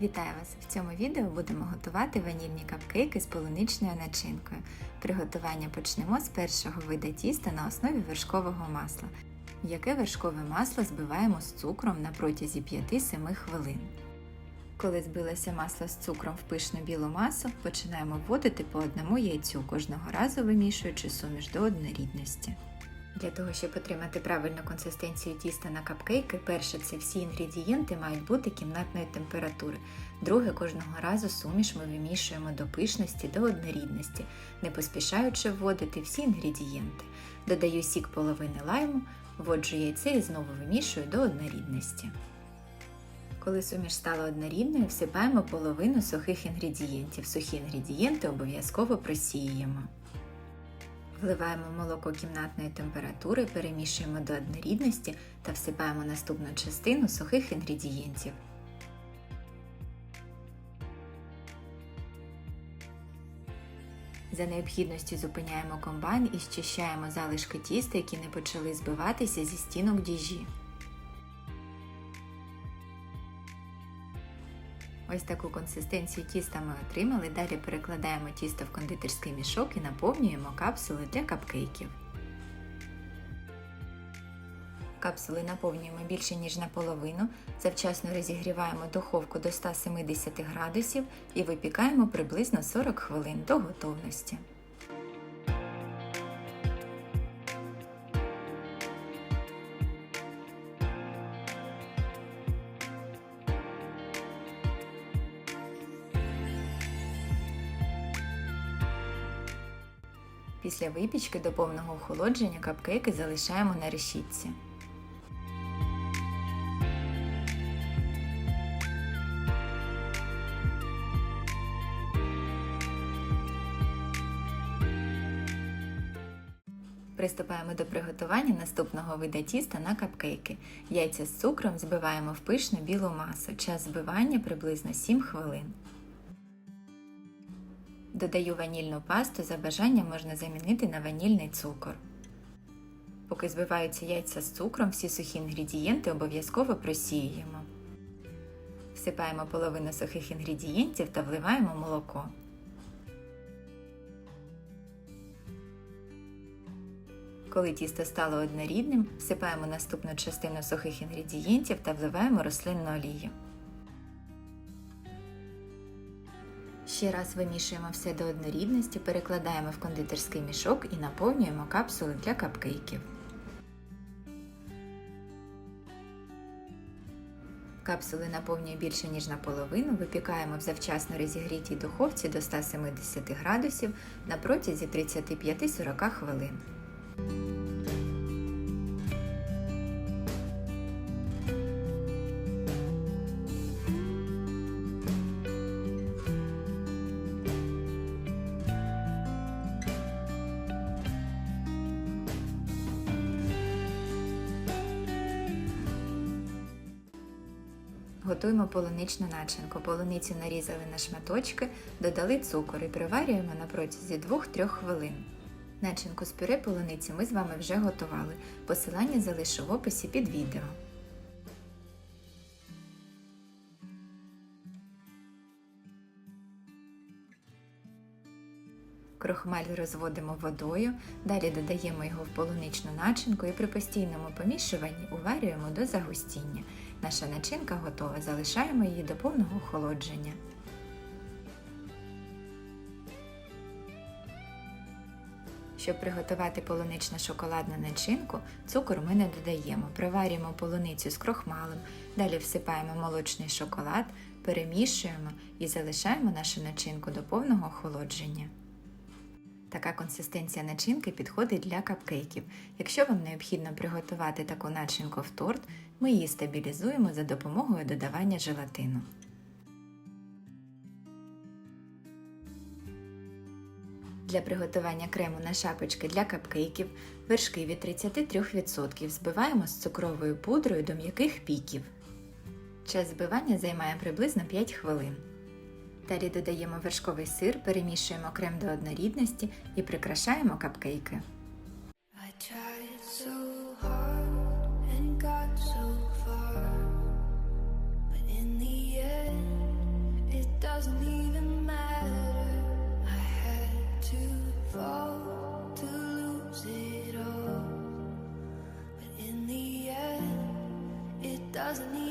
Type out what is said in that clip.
Вітаю вас! В цьому відео будемо готувати ванільні капкейки з полуничною начинкою. Приготування почнемо з першого вида тіста на основі вершкового масла. Яке вершкове масло збиваємо з цукром на протязі 5-7 хвилин. Коли збилося масло з цукром в пишну білу масу, починаємо вводити по одному яйцю, кожного разу вимішуючи суміш до однорідності. Для того, щоб отримати правильну консистенцію тіста на капкейки, перше це всі інгредієнти мають бути кімнатної температури. Друге, кожного разу суміш ми вимішуємо до пишності, до однорідності, не поспішаючи вводити всі інгредієнти. Додаю сік половини лайму, вводжу яйце і знову вимішую до однорідності. Коли суміш стала однорідною, всипаємо половину сухих інгредієнтів. Сухі інгредієнти обов'язково просіюємо. Вливаємо молоко кімнатної температури, перемішуємо до однорідності та всипаємо наступну частину сухих інгредієнтів. За необхідності зупиняємо комбайн і щищаємо залишки тіста, які не почали збиватися зі стінок діжі. Ось таку консистенцію тіста ми отримали. Далі перекладаємо тісто в кондитерський мішок і наповнюємо капсули для капкейків. Капсули наповнюємо більше ніж наполовину, завчасно розігріваємо духовку до 170 градусів і випікаємо приблизно 40 хвилин до готовності. Після випічки до повного охолодження капкейки залишаємо на решітці. Приступаємо до приготування наступного вида тіста на капкейки. Яйця з цукром збиваємо в пишну білу масу. Час збивання приблизно 7 хвилин. Додаю ванільну пасту, за бажанням можна замінити на ванільний цукор. Поки збиваються яйця з цукром, всі сухі інгредієнти обов'язково просіюємо. Всипаємо половину сухих інгредієнтів та вливаємо молоко. Коли тісто стало однорідним, всипаємо наступну частину сухих інгредієнтів та вливаємо рослинну олію. Ще раз вимішуємо все до однорідності, перекладаємо в кондитерський мішок і наповнюємо капсули для капкейків. Капсули наповнює більше ніж наполовину, випікаємо в завчасно розігрітій духовці до 170 градусів на протязі 35-40 хвилин. Готуємо полуничну начинку. Полуницю нарізали на шматочки, додали цукор і приварюємо на протязі 2-3 хвилин. Начинку з пюре полуниці ми з вами вже готували. Посилання залишу в описі під відео. Крохмаль розводимо водою, далі додаємо його в полуничну начинку і при постійному помішуванні уварюємо до загустіння. Наша начинка готова, залишаємо її до повного охолодження. Щоб приготувати полунично-шоколадну начинку, цукор ми не додаємо. Приварюємо полуницю з крохмалем, далі всипаємо молочний шоколад, перемішуємо і залишаємо нашу начинку до повного охолодження. Така консистенція начинки підходить для капкейків. Якщо вам необхідно приготувати таку начинку в торт, ми її стабілізуємо за допомогою додавання желатину. Для приготування крему на шапочки для капкейків вершки від 33% збиваємо з цукровою пудрою до м'яких піків. Час збивання займає приблизно 5 хвилин. Далі додаємо вершковий сир, перемішуємо крем до однорідності і прикрашаємо капкейки. doesn't need